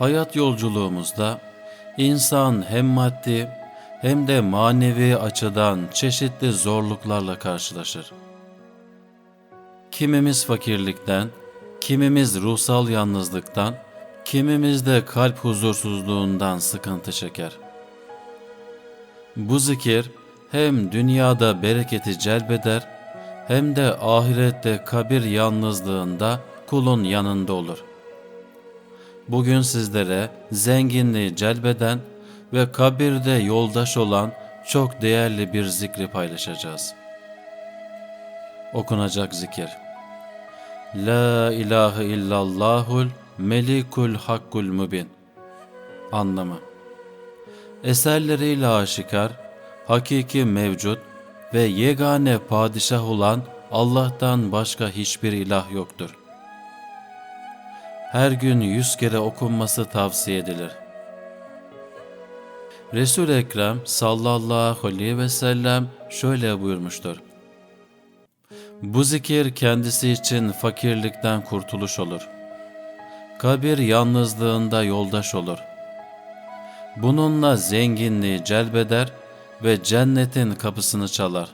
Hayat yolculuğumuzda insan hem maddi hem de manevi açıdan çeşitli zorluklarla karşılaşır. Kimimiz fakirlikten, kimimiz ruhsal yalnızlıktan, kimimiz de kalp huzursuzluğundan sıkıntı çeker. Bu zikir hem dünyada bereketi celbeder hem de ahirette kabir yalnızlığında kulun yanında olur. Bugün sizlere zenginliği celbeden ve kabirde yoldaş olan çok değerli bir zikri paylaşacağız. Okunacak zikir. La ilahe illallahul melikul hakkul mübin. Anlamı. Eserleriyle aşikar, hakiki mevcut ve yegane padişah olan Allah'tan başka hiçbir ilah yoktur. Her gün yüz kere okunması tavsiye edilir. Resul-i Ekrem sallallahu aleyhi ve sellem şöyle buyurmuştur. Bu zikir kendisi için fakirlikten kurtuluş olur. Kabir yalnızlığında yoldaş olur. Bununla zenginliği celbeder ve cennetin kapısını çalar.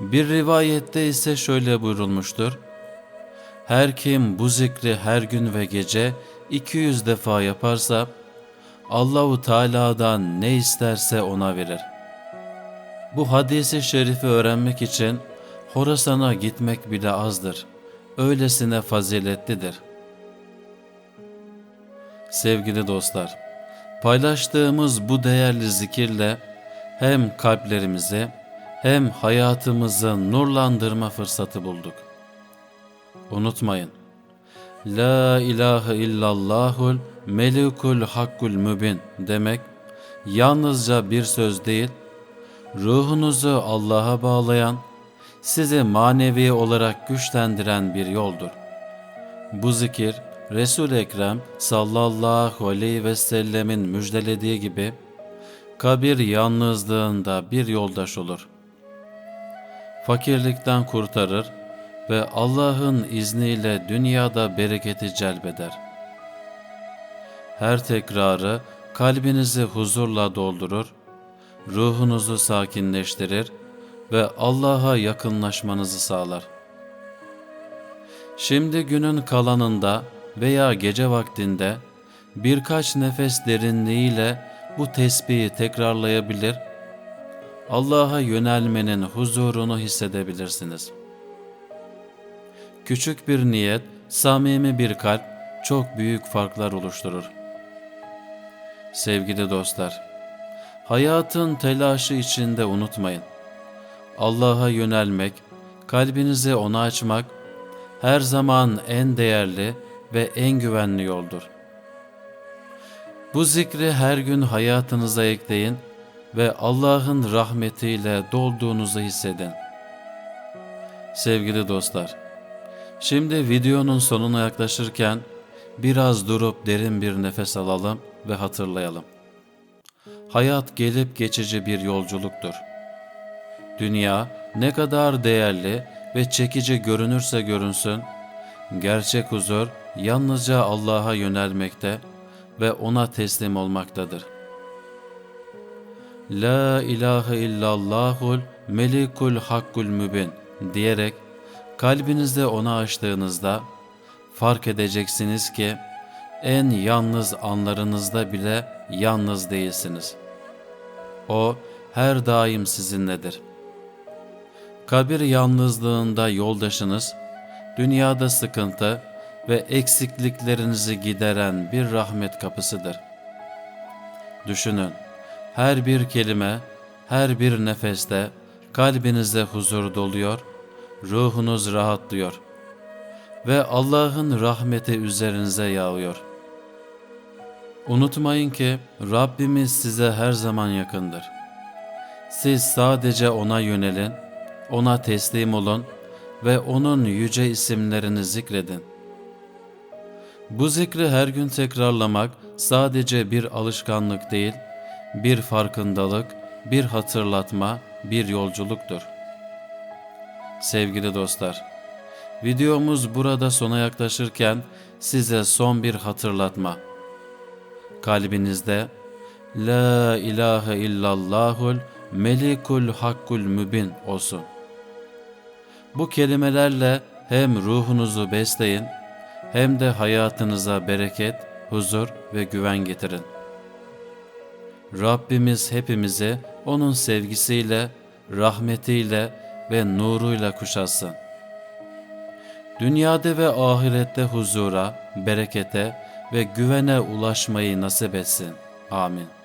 Bir rivayette ise şöyle buyurulmuştur. Her kim bu zikri her gün ve gece 200 defa yaparsa Allahu Teala'dan ne isterse ona verir. Bu hadisi şerifi öğrenmek için Horasan'a gitmek bile azdır. Öylesine faziletlidir. Sevgili dostlar, paylaştığımız bu değerli zikirle hem kalplerimizi hem hayatımızı nurlandırma fırsatı bulduk. Unutmayın, La ilahe illallahul melikul hakkul mübin demek yalnızca bir söz değil, ruhunuzu Allah'a bağlayan, sizi manevi olarak güçlendiren bir yoldur. Bu zikir Resul-i Ekrem sallallahu aleyhi ve sellemin müjdelediği gibi kabir yalnızlığında bir yoldaş olur. Fakirlikten kurtarır ve Allah'ın izniyle dünyada bereketi celbeder. Her tekrarı kalbinizi huzurla doldurur, ruhunuzu sakinleştirir ve Allah'a yakınlaşmanızı sağlar. Şimdi günün kalanında veya gece vaktinde birkaç nefes derinliğiyle bu tesbihi tekrarlayabilir, Allah'a yönelmenin huzurunu hissedebilirsiniz. Küçük bir niyet, samimi bir kalp çok büyük farklar oluşturur. Sevgili dostlar, hayatın telaşı içinde unutmayın. Allah'a yönelmek, kalbinizi ona açmak her zaman en değerli ve en güvenli yoldur. Bu zikri her gün hayatınıza ekleyin ve Allah'ın rahmetiyle dolduğunuzu hissedin. Sevgili dostlar, şimdi videonun sonuna yaklaşırken biraz durup derin bir nefes alalım ve hatırlayalım. Hayat gelip geçici bir yolculuktur. Dünya ne kadar değerli ve çekici görünürse görünsün, gerçek huzur yalnızca Allah'a yönelmekte ve ona teslim olmaktadır. La ilahe illallahul melikul hakkul mübin diyerek kalbinizde onu açtığınızda fark edeceksiniz ki en yalnız anlarınızda bile yalnız değilsiniz. O her daim sizinledir. Kabir yalnızlığında yoldaşınız, dünyada sıkıntı ve eksikliklerinizi gideren bir rahmet kapısıdır. Düşünün, her bir kelime, her bir nefeste kalbinize huzur doluyor, ruhunuz rahatlıyor ve Allah'ın rahmeti üzerinize yağıyor. Unutmayın ki Rabbimiz size her zaman yakındır. Siz sadece O'na yönelin, O'na teslim olun ve O'nun yüce isimlerini zikredin. Bu zikri her gün tekrarlamak sadece bir alışkanlık değil, bir farkındalık, bir hatırlatma, bir yolculuktur. Sevgili dostlar, videomuz burada sona yaklaşırken size son bir hatırlatma. Kalbinizde La ilahe illallahul melikul hakkul mübin olsun. Bu kelimelerle hem ruhunuzu besleyin hem de hayatınıza bereket, huzur ve güven getirin. Rabbimiz hepimizi onun sevgisiyle, rahmetiyle ve nuruyla kuşatsın. Dünyada ve ahirette huzura, berekete ve güvene ulaşmayı nasip etsin. Amin.